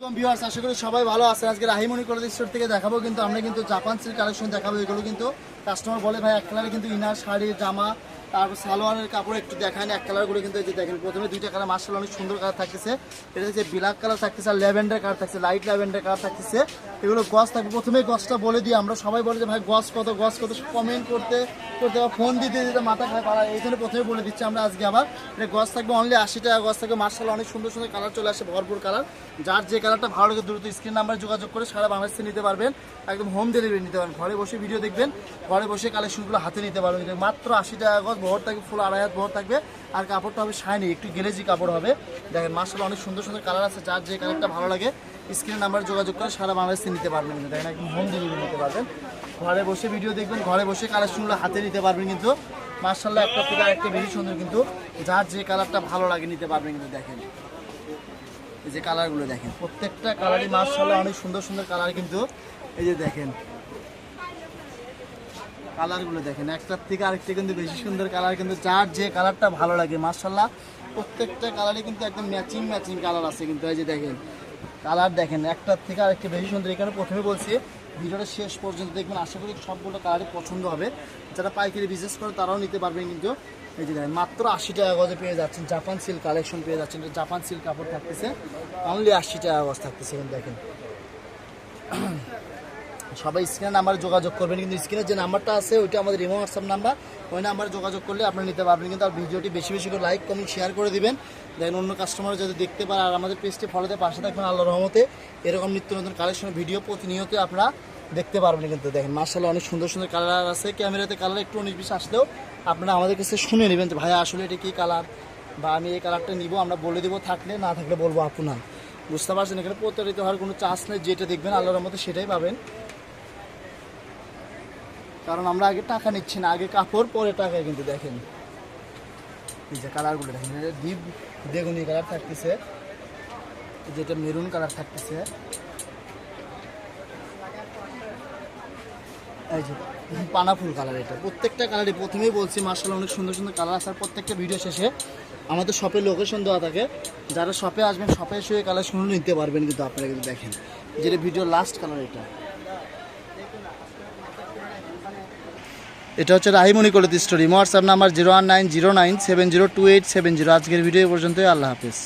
Viewers আশা করি সবাই ভালো আছেন। আজকে রাহিমণি কলেজ স্টোর থেকে দেখাবো, কিন্তু আমরা কিন্তু জাপান সিল্ক কালেকশন দেখাবো এগুলো কিন্তু। কাস্টমার বলে ভাই, এক কালারে কিন্তু ইনার শাড়ি, জামা তারপর সালোয়ারের কাপড় একটু দেখায় না এক কালারগুলো কিন্তু এই যে দেখেন, প্রথমে দুইটা কালার মার্শাল অনেক সুন্দর কালার থাকতেছে। এটা হচ্ছে ব্ল্যাক কালার থাকতেছে আর ল্যাভেন্ডার কালার থাকছে লাইট ল্যাভেন্ডার কালার থাকতেছে। এগুলো গছ থাকবে। প্রথমে গছটা বলে দিই, আমরা সবাই বলে যে, ভাই, গছ কত গছ কত? কমেন্ট করতে করতে বা ফোন দিতে দিতে মাথা খায় পাড়া এই জন্য প্রথমে বলে দিচ্ছি আমরা আজকে আবার। এটা গছ থাকবে অনলি আশি টাকা, গছ থাকবে মার্শাল অনেক সুন্দর সুন্দর কালার চলে আসে, ভরপুর কালার যার যে কালারটা ভালো লাগে দ্রুত স্ক্রিন নাম্বার যোগাযোগ করে সারা বাংলাদেশে নিতে পারবেন। একদম হোম ডেলিভারি নিতে পারবেন। ঘরে বসে ভিডিও দেখবেন, ঘরে বসে কালেকশনগুলো হাতে নিতে পারবেন। মাত্র আশি টাকা গজ বহর থাকবে, ফুল আড়াই হাত বহর থাকবে, আর কাপড়টা হবে শাইনি একটু গেলেজি কাপড় হবে। দেখেন মার্শাল অনেক সুন্দর সুন্দর কালার আছে, যার যে কালারটা ভালো লাগে স্ক্রিন নাম্বার যোগাযোগ করে সারা বাংলাদেশে নিতে পারবেন কিন্তু। দেখেন, একদম হোম ডেলিভারি নিতে পারবেন। ঘরে বসে ভিডিও দেখবেন, ঘরে বসে কালার কালেকশনগুলো হাতে নিতে পারবেন কিন্তু। মার্শাল্লাহ একটা থেকে আরেকটা বেশি সুন্দর কিন্তু, যার যে কালারটা ভালো লাগে নিতে পারবেন কিন্তু, দেখেন। এই যে কালারগুলো দেখেন, প্রত্যেকটা কালারই মার্শাল্লাহ অনেক সুন্দর সুন্দর কালার কিন্তু। এই যে দেখেন কালারগুলো দেখেন, একটার থেকে আরেকটা কিন্তু বেশি সুন্দর কালার, কিন্তু যার যে কালারটা ভালো লাগে মার্শাল্লাহ প্রত্যেকটা কালারই কিন্তু একদম ম্যাচিং ম্যাচিং কালার আছে কিন্তু, এই যে দেখেন, কালার দেখেন, একটার থেকে আরেকটা বেশি সুন্দর, এখানে প্রথমে বলছি, ভিডিওটা শেষ পর্যন্ত দেখবেন, আশা করি সবগুলো কালারই পছন্দ হবে, যারা পাইকারি বিজনেস করে তারাও নিতে পারবেন কিন্তু, এই যে দেখেন, মাত্র আশি টাকা গজে পেয়ে যাচ্ছেন জাপান সিল্ক কালেকশন পেয়ে যাচ্ছেন জাপান সিল্ক কাপড় থাকতেছে অনলি আশি টাকা গজ থাকতেছে, দেখেন সবাই স্ক্রিনের নাম্বারে যোগাযোগ করবেন, কিন্তু স্ক্রিনের যে নাম্বারটা আছে, ওইটা আমাদের রিমো হোয়াটসঅ্যাপ নাম্বার, ওই নাম্বারে যোগাযোগ করলে আপনারা নিতে পারবেন। কিন্তু আর ভিডিওটি বেশি বেশি করে লাইক, কমেন্ট, শেয়ার করে দিবেন। দেখেন অন্য কাস্টমার যাতে দেখতে পারে, আর আমাদের পেজটি ফলোতে পাশে থাকবেন আল্লাহ রহমতে, এরকম নিত্য নতুন কালেকশন ভিডিও প্রতিনিয়ত আপনারা দেখতে পারবেন কিন্তু। দেখেন মার্শাল্লাহ অনেক সুন্দর সুন্দর কালার আছে। ক্যামেরাতে কালার একটু উনিশ বিশ আসলেও আপনারা আমাদের কাছে শুনে নেবেন যে, ভাই, আসলে এটা কী কালার বা, আমি এই কালারটা নিব, আমরা বলে দেবো, থাকলে, না থাকলে বলব আপনার বুঝতে পারছেন? এখানে প্রতারিত হওয়ার কোনো চান্স নেই। যেটা দেখবেন, আল্লাহর মতো সেটাই পাবেন। কারণ আমরা আগে টাকা নিচ্ছি না, আগে কাপড়, পরে টাকা কিন্তু দেখেন। এই যে কালারগুলো দেখেন, এটা ডিপ বেগুনি কালার থাকতেছে। যেটা মেরুন কালার থাকতেছে। এই যে পানা ফুল কালার এটা। প্রত্যেকটা কালারই প্রথমেই বলছি মার্শাল অনেক সুন্দর সুন্দর কালার আছে। আর প্রত্যেকটা ভিডিও শেষে আমাদের শপের লোকেশন দেওয়া থাকে। যারা শপে আসবেন শপে এসে কালার শুনে নিতে পারবেন কিন্তু আপনারা কিন্তু দেখেন। যেটা ভিডিও লাস্ট কালার এটা। এটা হচ্ছে Rahimoni college story. WhatsApp number zero one nine zero nine seven zero two eight seven zero আজকের ভিডিও পর্যন্তই। আল্লাহ হাফিজ।